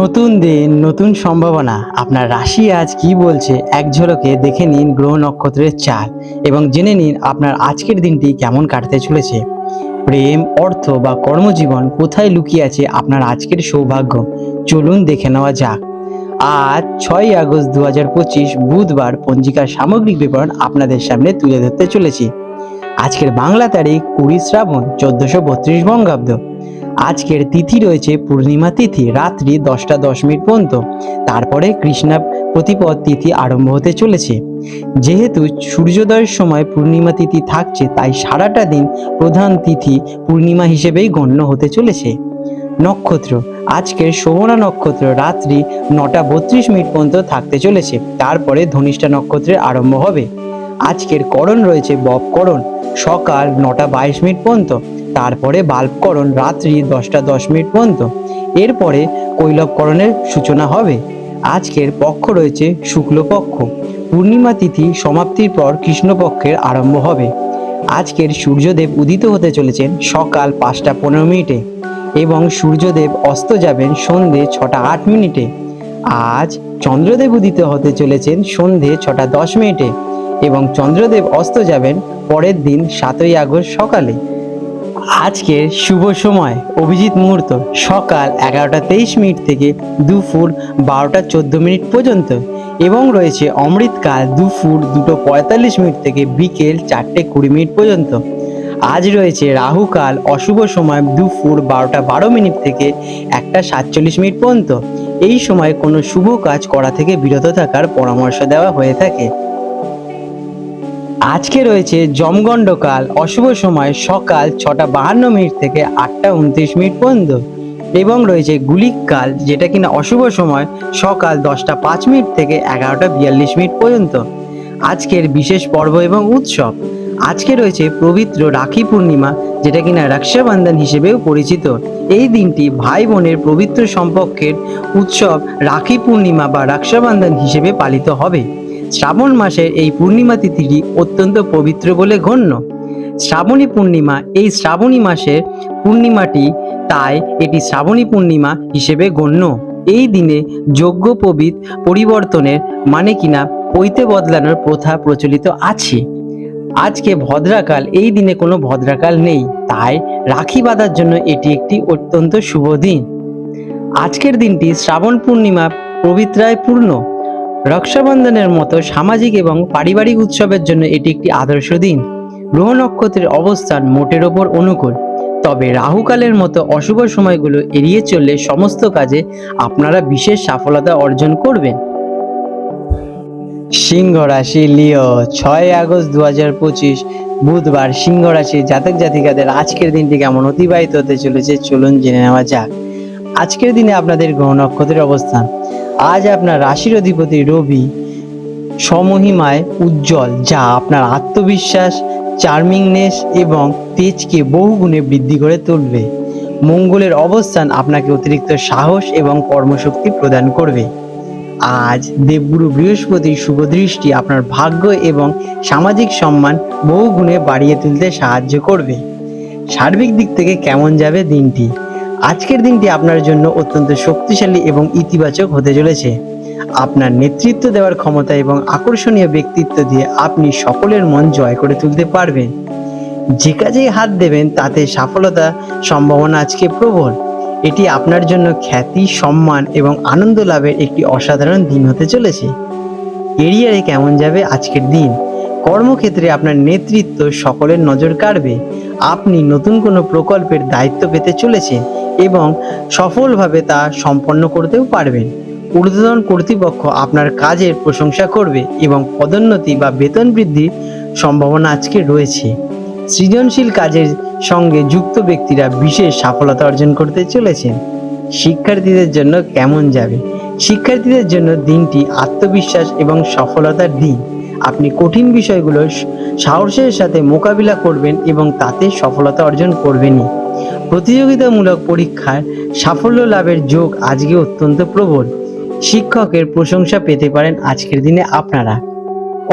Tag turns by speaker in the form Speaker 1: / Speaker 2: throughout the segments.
Speaker 1: নতুন দিন, নতুন সম্ভাবনা। আপনার রাশি আজ কি বলছে, এক ঝলকে দেখে নিন গ্রহ নক্ষত্রের চাল এবং জেনে নিন আপনার আজকের দিনটি কেমন কাটতে চলেছে। প্রেম, অর্থ বা কর্মজীবন কোথায় লুকিয়ে আছে আপনার আজকের সৌভাগ্য? চলুন দেখে নেওয়া যাক। আজ ছয় আগস্ট দু হাজার পঁচিশ, বুধবার পঞ্জিকার সামগ্রিক বিবরণ আপনাদের সামনে তুলে ধরতে চলেছি। আজকের বাংলা তারিখ কুড়ি শ্রাবণ চোদ্দশো বত্রিশ বঙ্গাব্দ। আজকের তিথি রয়েছে পূর্ণিমা তিথি, রাত্রি দশটা দশ মিনিট পর্যন্ত। তারপরে কৃষ্ণা প্রতিপদ তিথি আরম্ভ হতে চলেছে। যেহেতু সূর্যোদয়ের সময় পূর্ণিমা তিথি থাকছে, তাই সারাটা দিন প্রধান তিথি পূর্ণিমা হিসেবেই গণ্য হতে চলেছে। নক্ষত্র, আজকের শোভনা নক্ষত্র রাত্রি নটা বত্রিশ মিনিট পর্যন্ত থাকতে চলেছে। তারপরে ধনিষ্ঠা নক্ষত্রের আরম্ভ হবে। আজকের করণ রয়েছে বপকরণ সকাল নটা বাইশ মিনিট পর্যন্ত। তারপরে বাল্বকরণ রাত্রি দশটা দশ মিনিট পর্যন্ত। এরপরে কৈলবকরণের সূচনা হবে। আজকের পক্ষ রয়েছে শুক্লপক্ষ। পূর্ণিমা তিথি সমাপ্তির পর কৃষ্ণপক্ষের আরম্ভ হবে। আজকের সূর্যদেব উদিত হতে চলেছেন সকাল পাঁচটা পনেরো মিনিটে এবং সূর্যদেব অস্ত যাবেন সন্ধে ছটা আট মিনিটে। আজ চন্দ্রদেব উদিত হতে চলেছেন সন্ধে ছটা দশ মিনিটে এবং চন্দ্রদেব অস্ত যাবেন পরের দিন সাতই আগস্ট সকালে। আজকের শুভ সময়, অভিজিৎ মুহূর্ত, সকাল এগারোটা তেইশ মিনিট থেকে দুপুর বারোটা চোদ্দ মিনিট পর্যন্ত। এবং রয়েছে অমৃতকাল দুপুর দুটো পঁয়তাল্লিশ মিনিট থেকে বিকেল চারটে কুড়ি মিনিট পর্যন্ত। আজ রয়েছে রাহুকাল, অশুভ সময় দুপুর বারোটা বারো মিনিট থেকে একটা সাতচল্লিশ মিনিট পর্যন্ত। এই সময় কোনো শুভ কাজ করা থেকে বিরত থাকার পরামর্শ দেওয়া হয়ে থাকে। আজকে রয়েছে জমগণ্ডকাল অশুভ সময়, সকাল ছটা বাহান্ন মিনিট থেকে আটটা উনত্রিশ মিনিট পর্যন্ত। এবং রয়েছে গুলিক কাল যেটা কিনা অশুভ সময়, সকাল দশটা পাঁচ মিনিট থেকে এগারোটা বিয়াল্লিশ মিনিট পর্যন্ত। আজকের বিশেষ পর্ব এবং উৎসব। আজকে রয়েছে পবিত্র রাখি পূর্ণিমা, যেটা কিনা রক্ষাবন্ধন হিসেবেও পরিচিত। এই দিনটি ভাই বোনের পবিত্র সম্পর্কের উৎসব রাখি পূর্ণিমা বা রক্ষাবন্ধন হিসেবে পালিত হবে। শ্রাবণ মাসের এই পূর্ণিমা তিথিটি অত্যন্ত পবিত্র বলে গণ্য। শ্রাবণী পূর্ণিমা এই শ্রাবণী মাসের পূর্ণিমাটি তাই এটি শ্রাবণী পূর্ণিমা হিসেবে গণ্য। এই দিনে যোগ্য পবিত পরিবর্তনের মানে কিনা পৈতে বদলানোর প্রথা প্রচলিত আছে। আজকে ভদ্রাকাল, এই দিনে কোনো ভদ্রাকাল নেই, তাই রাখি বাঁধার জন্য এটি একটি অত্যন্ত শুভ দিন। আজকের দিনটি শ্রাবণ পূর্ণিমা পবিত্রায় পূর্ণ। রক্ষাবন্ধনের মতো সামাজিক এবং পারিবারিক উৎসবের জন্য এটি একটি আদর্শ দিন। গ্রহ নক্ষত্রের অবস্থান মোটের ওপর অনুকূল। তবে রাহুকালের মতো অশুভ সময়গুলো এড়িয়ে চললে সমস্ত কাজে আপনারা বিশেষ সফলতা অর্জন করবেন। সিংহ রাশি লিও, ছয় আগস্ট দু হাজার পঁচিশ, বুধবার সিংহ রাশি জাতক জাতিকাদের আজকের দিনটি কেমন অতিবাহিত হতে চলেছে চলুন জেনে নেওয়া যাক। আজকের দিনে আপনাদের গ্রহ নক্ষত্রের অবস্থান। আজ আপনার রাশির অধিপতি রবি সমহিমায় উজ্জ্বল, যা আপনার আত্মবিশ্বাস, চার্মিংনেস এবং তেজকে বহুগুণে বৃদ্ধি করে তুলবে। মঙ্গলের অবস্থান আপনাকে অতিরিক্ত সাহস এবং কর্মশক্তি প্রদান করবে। আজ দেবগুরু বৃহস্পতির শুভ দৃষ্টি আপনার ভাগ্য এবং সামাজিক সম্মান বহুগুণে বাড়িয়ে তুলতে সাহায্য করবে। সার্বিক দিক থেকে কেমন যাবে দিনটি? আজকের দিনটি আপনার জন্য অত্যন্ত শক্তিশালী এবং ইতিবাচক হতে চলেছে। আপনার নেতৃত্ব দেওয়ার ক্ষমতা এবং আকর্ষণীয় ব্যক্তিত্ব দিয়ে আপনি সকলের মন জয় করে তুলতে পারবেন। যে কাজেই হাত দেবেন, তাতে সফলতা সম্ভাবনা আজকে প্রবল। এটি আপনার জন্য খ্যাতি, সম্মান এবং আনন্দ লাভের একটি অসাধারণ দিন হতে চলেছে। কেরিয়ারে কেমন যাবে আজকের দিন? কর্মক্ষেত্রে আপনার নেতৃত্ব সকলের নজর কাড়বে। আপনি নতুন কোনো প্রকল্পের দায়িত্ব পেতে চলেছেন। এবং সফলভাবে তা সম্পন্ন করতেও পারবেন। ঊর্ধ্বতন কর্তৃপক্ষ আপনার কাজের প্রশংসা করবে এবং পদোন্নতি বা বেতন বৃদ্ধির সম্ভাবনা আজকে রয়েছে। সৃজনশীল কাজের সঙ্গে যুক্ত ব্যক্তিরা বিশেষ সফলতা অর্জন করতে চলেছেন। শিক্ষার্থীদের জন্য কেমন যাবে? শিক্ষার্থীদের জন্য দিনটি আত্মবিশ্বাস এবং সফলতার দিন। আপনি কঠিন বিষয়গুলো সাহসের সাথে মোকাবিলা করবেন এবং তাতে সফলতা অর্জন করবেনই। প্রতিযোগিতামূলক পরীক্ষার সাফল্য লাভের যোগ আজকে অত্যন্ত প্রবল। শিক্ষকের প্রশংসা পেতে পারেন আজকের দিনে আপনারা।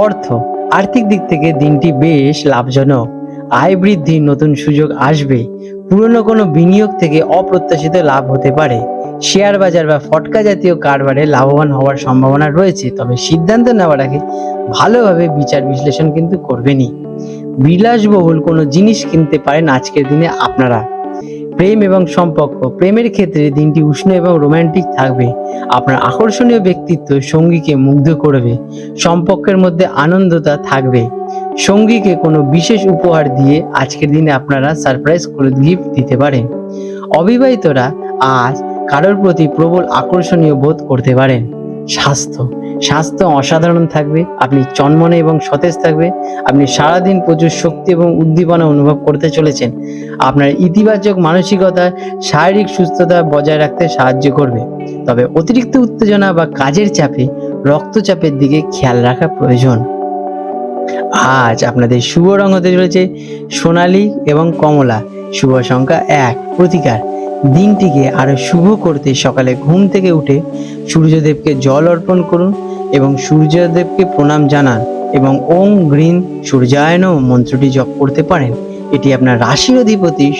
Speaker 1: অর্থ, আর্থিক দিক থেকে দিনটি বেশ লাভজনক। আয় বৃদ্ধির নতুন সুযোগ আসবে। পুরনো কোনো বিনিয়োগ থেকে অপ্রত্যাশিত লাভ হতে পারে। শেয়ার বাজার বা ফটকা জাতীয় কারবারে লাভবান হওয়ার সম্ভাবনা রয়েছে, তবে সিদ্ধান্ত নেওয়ার আগে ভালোভাবে বিচার বিশ্লেষণ কিন্তু করবেনই। বিলাসবহুল কোনো জিনিস কিনতে পারেন আজকের দিনে আপনারা। প্রেম এবং সম্পর্ক, প্রেমের ক্ষেত্রে দিনটি উষ্ণ এবং রোমান্টিক থাকবে। আপনার আকর্ষণীয় ব্যক্তিত্ব সঙ্গীকে মুগ্ধ করবে, সম্পর্কের মধ্যে আনন্দতা থাকবে। সঙ্গীকে কোনো বিশেষ উপহার দিয়ে আজকের দিনে আপনারা সারপ্রাইজ করে গিফট দিতে পারেন। অবিবাহিতরা আজ কারোর প্রতি প্রবল আকর্ষণীয় বোধ করতে পারেন। স্বাস্থ্য। স্বাস্থ্য অসাধারণ থাকবে, আপনি চনমনে এবং সতেজ থাকবে, আপনি সারাদিন প্রচুর শক্তি এবং উদ্দীপনা অনুভব করতে চলেছেন। আপনার ইতিবাচক মানসিকতা, শারীরিক সুস্থতা বজায় রাখতে সাহায্য করবে। তবে অতিরিক্ত উত্তেজনা বা কাজের চাপে রক্তচাপের দিকে খেয়াল রাখা প্রয়োজন। আজ আপনাদের শুভ রং হতে চলেছে সোনালী এবং কমলা। শুভ সংখ্যা এক, প্রতিকার। দিনটিকে আরও শুভ করতে সকালে ঘুম থেকে উঠে সূর্যদেবকে জল অর্পণ করুন এবং সূর্যদেবকে প্রণাম জানান এবং ওম গ্রিন সূর্যায়ন মন্ত্রটি জপ করতে পারেন। এটি আপনার রাশির অধিপতি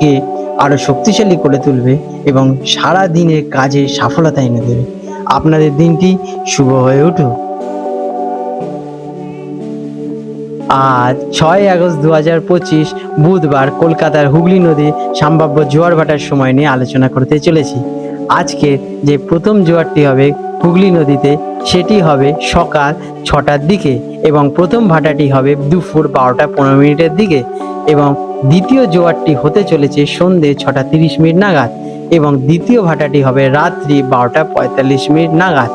Speaker 1: কে আরও শক্তিশালী করে তুলবে এবং সারা দিনের কাজে সফলতা এনে দেবে। আপনাদের দিনটি শুভ হয়ে উঠুক। আজ ছয় আগস্ট দু হাজার পঁচিশ বুধবার কলকাতার হুগলি নদী সম্ভাব্য জোয়ার ভাটার সময় নিয়ে আলোচনা করতে চলেছি। আজকে যে প্রথম জোয়ারটি হবে হুগলি নদীতে, সেটি হবে সকাল ছটার দিকে এবং প্রথম ভাটাটি হবে দুপুর বারোটা পনেরো মিনিটের দিকে এবং দ্বিতীয় জোয়ারটি হতে চলেছে সন্ধে ছটা তিরিশ মিনিট নাগাদ এবং দ্বিতীয় ভাটাটি হবে রাত্রি বারোটা পঁয়তাল্লিশ মিনিট নাগাদ।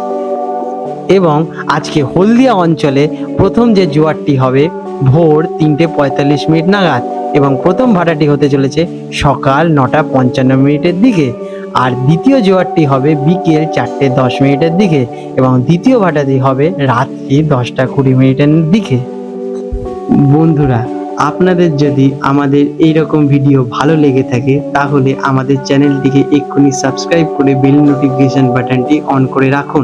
Speaker 1: এবং আজকে হলদিয়া অঞ্চলে প্রথম যে জোয়ারটি হবে, ভোর তিনটে পঁয়তাল্লিশ মিনিট নাগাদ এবং প্রথম ভাটাটি হতে চলেছে সকাল নটা পঞ্চান্ন মিনিটের দিকে। আর দ্বিতীয় জোয়ারটি হবে বিকেল চারটে দশ মিনিটের দিকে এবং দ্বিতীয় ভাটাটি হবে রাত্রি দশটা কুড়ি মিনিটের দিকে। বন্ধুরা, আপনাদের যদি আমাদের এই রকম ভিডিও ভালো লেগে থাকে, তাহলে আমাদের চ্যানেলটিকে এক্ষুনি সাবস্ক্রাইব করে বেল নোটিফিকেশন বাটনটি অন করে রাখুন।